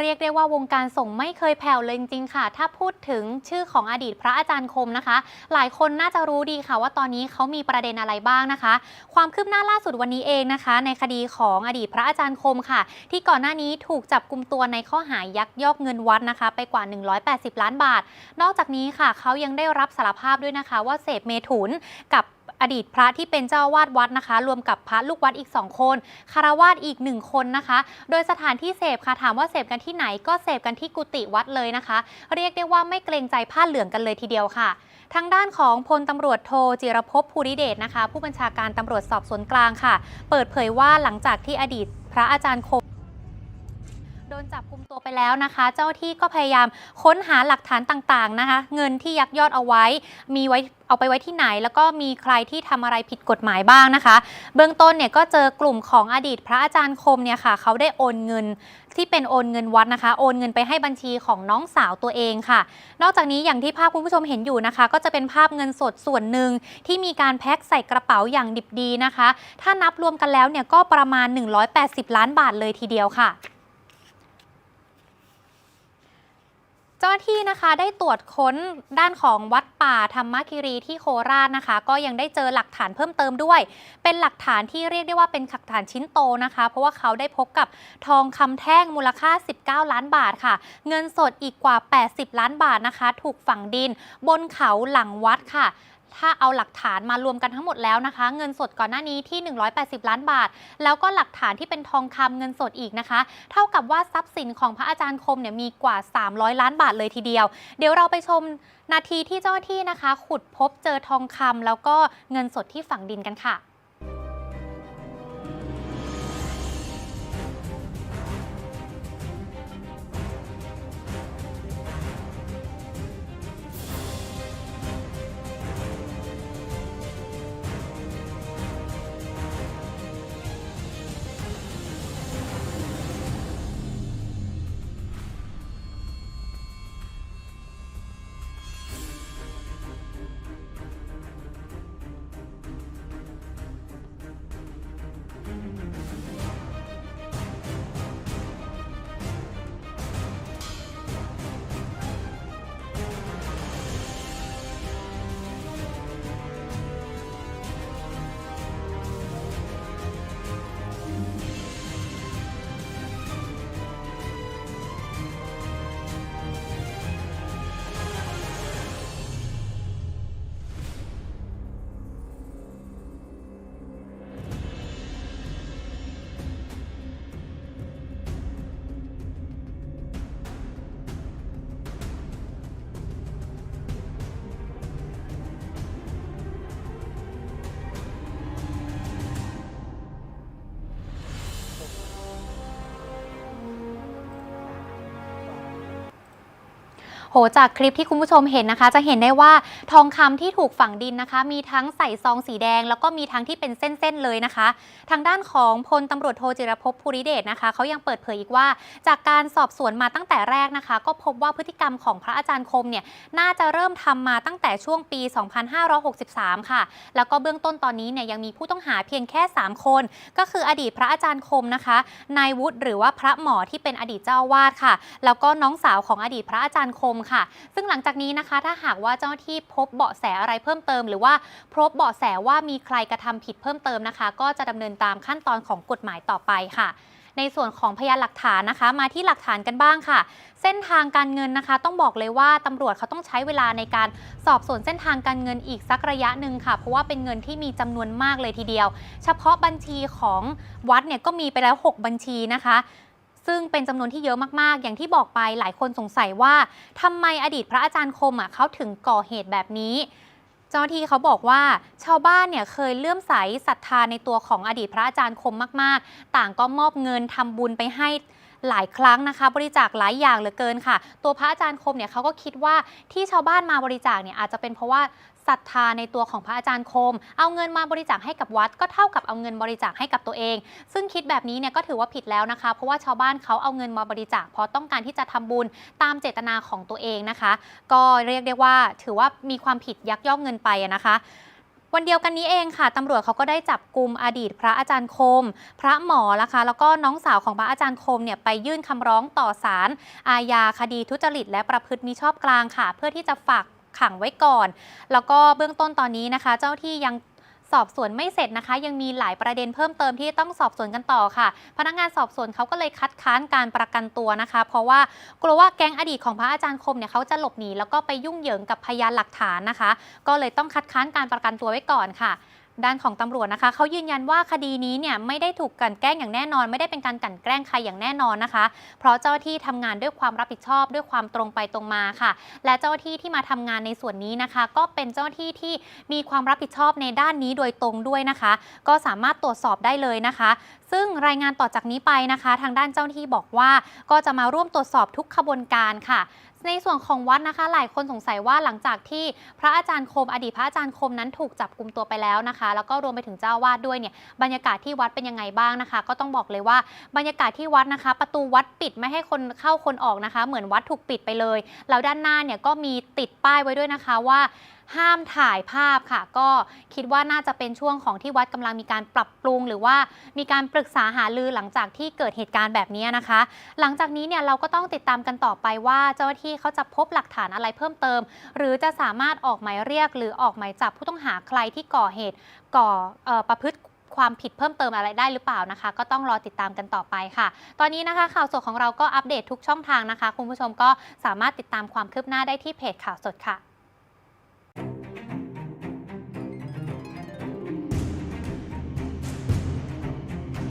เรียกได้ว่าวงการส่งไม่เคยแผ่วเลยจริงๆค่ะ ถ้าพูดถึงชื่อของอดีตพระอาจารย์คมนะคะ หลายคนน่าจะรู้ดีค่ะว่าตอนนี้เขามีประเด็นอะไรบ้างนะคะ ความคืบหน้าล่าสุดวันนี้เองนะคะ ในคดีของอดีตพระอาจารย์คมค่ะ ที่ก่อนหน้านี้ถูกจับกลุมตัวในข้อหายักยอกเงินวัดนะคะ ไปกว่า 180 ล้านบาท นอกจากนี้ค่ะเขายังได้รับสารภาพด้วยนะคะ ว่าเสพเมถุนกับ อดีตพระที่เป็นเจ้าวาดวัดนะคะ รวมกับพระลูกวัดอีก 2 คนคารวาสอีก 1 คนนะคะ โดยสถานที่เสพค่ะถามว่าเสพกันที่ไหนก็เสพกันที่กุฏิวัดเลยนะคะ เรียกได้ว่าไม่เกรงใจผ้าเหลืองกันเลยทีเดียวค่ะทางด้านของพลตำรวจโทจิรภพภูริเดชนะคะ ผู้บัญชาการตำรวจสอบสวนกลางค่ะ เปิดเผยว่าหลังจากที่อดีตพระอาจารย์คม โดนจับกลุมตัวไปแล้วนะคะ เจ้าที่ก็พยายามค้นหาหลักฐานต่างๆนะคะ เงินที่ยักยอดเอาไว้ มีไว้เอาไปไว้ที่ไหน แล้วก็มีใครที่ทำอะไรผิดกฎหมายบ้างนะคะ เบื้องต้นเนี่ยก็เจอกลุ่มของอดีตพระอาจารย์คมเนี่ยค่ะ เขาได้โอนเงินที่เป็นโอนเงินวัดนะคะ โอนเงินไปให้บัญชีของน้องสาวตัวเองค่ะ นอกจากนี้อย่างที่ภาพคุณผู้ชมเห็นอยู่นะคะ ก็จะเป็นภาพเงินสดส่วนหนึ่งที่มีการแพ็คใส่กระเป๋าอย่างดิบดีนะคะ ถ้านับรวมกันแล้วเนี่ยก็ประมาณ 180 ล้านบาทเลยทีเดียวค่ะ เจ้าหน้าที่นะคะได้ตรวจค้นด้านของวัดป่าธรรมคิรีที่โคราชนะคะ ก็ยังได้เจอหลักฐานเพิ่มเติมด้วย เป็นหลักฐานที่เรียกได้ว่าเป็นหลักฐานชิ้นโตนะคะ เพราะว่าเขาได้พบกับทองคำแท่งมูลค่า 19 ล้านบาทค่ะ เงินสดอีกกว่า 80 ล้านบาทนะคะ ถูกฝังดิน บนเขาหลังวัดค่ะ ถ้าเอาหลักฐานมารวมกันทั้งหมดแล้วนะคะ เงินสดก่อนหน้านี้ที่ 180 ล้านบาท แล้วก็หลักฐานที่เป็นทองคำเงินสดอีกนะคะ เท่ากับว่าทรัพย์สินของพระอาจารย์คมเนี่ยมีกว่า 300 ล้านบาทเลยทีเดียว เดี๋ยวเราไปชมนาทีที่เจ้าหน้าที่นะคะ ขุดพบเจอทองคำแล้วก็เงินสดที่ฝังดินกันค่ะ จากคลิปที่คุณผู้ชมเห็นนะคะ จะเห็นได้ว่าทองคำที่ถูกฝังดินนะคะ มีทั้งใส่ซองสีแดง แล้วก็มีทั้งที่เป็นเส้นๆเลยนะคะ ทางด้านของพลตำรวจโทจิรภพภูริเดชนะคะเขายังเปิดเผยอีกว่า จากการสอบสวนมาตั้งแต่แรกนะคะ ก็พบว่าพฤติกรรมของพระอาจารย์คมเนี่ยน่าจะเริ่มทำมาตั้งแต่ช่วงปี 2563 ค่ะ แล้วก็เบื้องต้นตอนนี้เนี่ยยังมีผู้ต้องหาเพียงแค่ 3 คน ก็คืออดีตพระอาจารย์คมนะคะนายวุฒิหรือว่าพระหมอที่เป็นอดีตเจ้าวาสค่ะ แล้วก็น้องสาวของอดีตพระอาจารย์คมค่ะ ซึ่งหลังจากนี้นะคะ ถ้าหากว่าเจ้าหน้าที่พบเบาะแสอะไรเพิ่มเติม หรือว่าพบเบาะแสว่ามีใครกระทำผิดเพิ่มเติมนะคะ ก็จะดำเนินตามขั้นตอนของกฎหมายต่อไปค่ะในส่วนของพยานหลักฐานนะคะ มาที่หลักฐานกันบ้างค่ะ เส้นทางการเงินนะคะ ต้องบอกเลยว่าตำรวจเขาต้องใช้เวลาในการสอบสวนเส้นทางการเงินอีกสักระยะหนึ่งค่ะ เพราะว่าเป็นเงินที่มีจำนวนมากเลยทีเดียว เฉพาะบัญชีของวัดเนี่ยก็มีไปแล้ว 6 บัญชีนะคะ ซึ่งเป็นจำนวนที่เยอะมากๆ อย่างที่บอกไปหลายคนสงสัยว่าทำไมอดีตพระอาจารย์คมอะเขาถึงก่อเหตุแบบนี้ เจ้าหน้าที่เขาบอกว่าชาวบ้านเนี่ยเคยเลื่อมใสศรัทธาในตัวของอดีตพระอาจารย์คมมาก ๆ ต่างก็มอบเงินทำบุญไปให้หลายครั้งนะคะ บริจาคหลายอย่างเหลือเกินค่ะ ตัวพระอาจารย์คมเนี่ยเขาก็คิดว่าที่ชาวบ้านมาบริจาคเนี่ยอาจจะเป็นเพราะว่า ศรัทธาในตัวของพระอาจารย์คม เอาเงินมาบริจาคให้กับวัด ก็เท่ากับเอาเงินบริจาคให้กับตัวเอง ซึ่งคิดแบบนี้เนี่ยก็ถือว่าผิดแล้วนะคะ เพราะว่าชาวบ้านเขาเอาเงินมาบริจาคเพราะต้องการที่จะทำบุญตามเจตนาของตัวเองนะคะ ก็เรียกได้ว่าถือว่ามีความผิดยักยอกเงินไปนะคะวันเดียวกันนี้เองค่ะตำรวจเขาก็ได้จับกลุ่มอดีตพระอาจารย์คม พระหมอนะคะ แล้วก็น้องสาวของพระอาจารย์คมเนี่ยไปยื่นคำร้องต่อศาลอาญาคดีทุจริต และประพฤติมิชอบกลางค่ะ เพื่อที่จะฝาก ขังไว้ก่อน แล้วก็เบื้องต้นตอนนี้นะคะ เจ้าที่ยังสอบสวนไม่เสร็จนะคะ ยังมีหลายประเด็นเพิ่มเติมที่ต้องสอบสวนกันต่อค่ะ พนักงานสอบสวนเขาก็เลยคัดค้านการประกันตัวนะคะ เพราะว่ากลัวว่าแก๊งอดีตของพระอาจารย์คมเนี่ยเขาจะหลบหนีแล้วก็ไปยุ่งเหยิงกับพยานหลักฐานนะคะ ก็เลยต้องคัดค้านการประกันตัวไว้ก่อนค่ะ ด้านของตำรวจนะคะเขายืนยันว่าคดีนี้เนี่ยไม่ได้ถูกกลั่นแกล้งอย่างแน่นอน ไม่ได้เป็นการกลั่นแกล้งใครอย่างแน่นอนนะคะ เพราะเจ้าหน้าที่ทำงานด้วยความรับผิดชอบด้วยความตรงไปตรงมาค่ะ และเจ้าหน้าที่ที่มาทำงานในส่วนนี้นะคะ ก็เป็นเจ้าหน้าที่ที่มีความรับผิดชอบในด้านนี้โดยตรงด้วยนะคะ ก็สามารถตรวจสอบได้เลยนะคะ ซึ่งรายงานต่อจากนี้ไปนะคะ ทางด้านเจ้าหน้าที่บอกว่าก็จะมาร่วมตรวจสอบทุกขบวนการค่ะ ในส่วนของวัดนะคะ หลายคนสงสัยว่าหลังจากที่พระอาจารย์คม อดีตพระอาจารย์คมนั้นถูกจับกลุ่มตัวไปแล้วนะคะ แล้วก็รวมไปถึงเจ้าวาดด้วยเนี่ยบรรยากาศที่วัดเป็นยังไงบ้างนะคะ ก็ต้องบอกเลยว่าบรรยากาศที่วัดนะคะ ประตูวัดปิดไม่ให้คนเข้าคนออกนะคะ เหมือนวัดถูกปิดไปเลยแล้วด้านหน้าเนี่ยก็มีติดป้ายไว้ด้วยนะคะว่า ห้ามถ่ายภาพค่ะ ก็คิดว่าน่าจะเป็นช่วงของที่วัดกำลังมีการปรับปรุง หรือว่ามีการปรึกษาหารือหลังจากที่เกิดเหตุการณ์แบบนี้นะคะ หลังจากนี้เนี่ยเราก็ต้องติดตามกันต่อไปว่าเจ้าหน้าที่เขาจะพบหลักฐานอะไรเพิ่มเติม หรือจะสามารถออกหมายเรียก หรือออกหมายจับผู้ต้องหาใครที่ก่อเหตุก่ออประพฤติความผิดเพิ่มเติมอะไรได้หรือเปล่านะคะ ก็ต้องรอติดตามกันต่อไปค่ะ ตอนนี้นะคะข่าวสดของเราก็อัปเดตทุกช่องทางนะคะ คุณผู้ชมก็สามารถติดตามความคืบหน้าได้ที่เพจข่าวสดค่ะ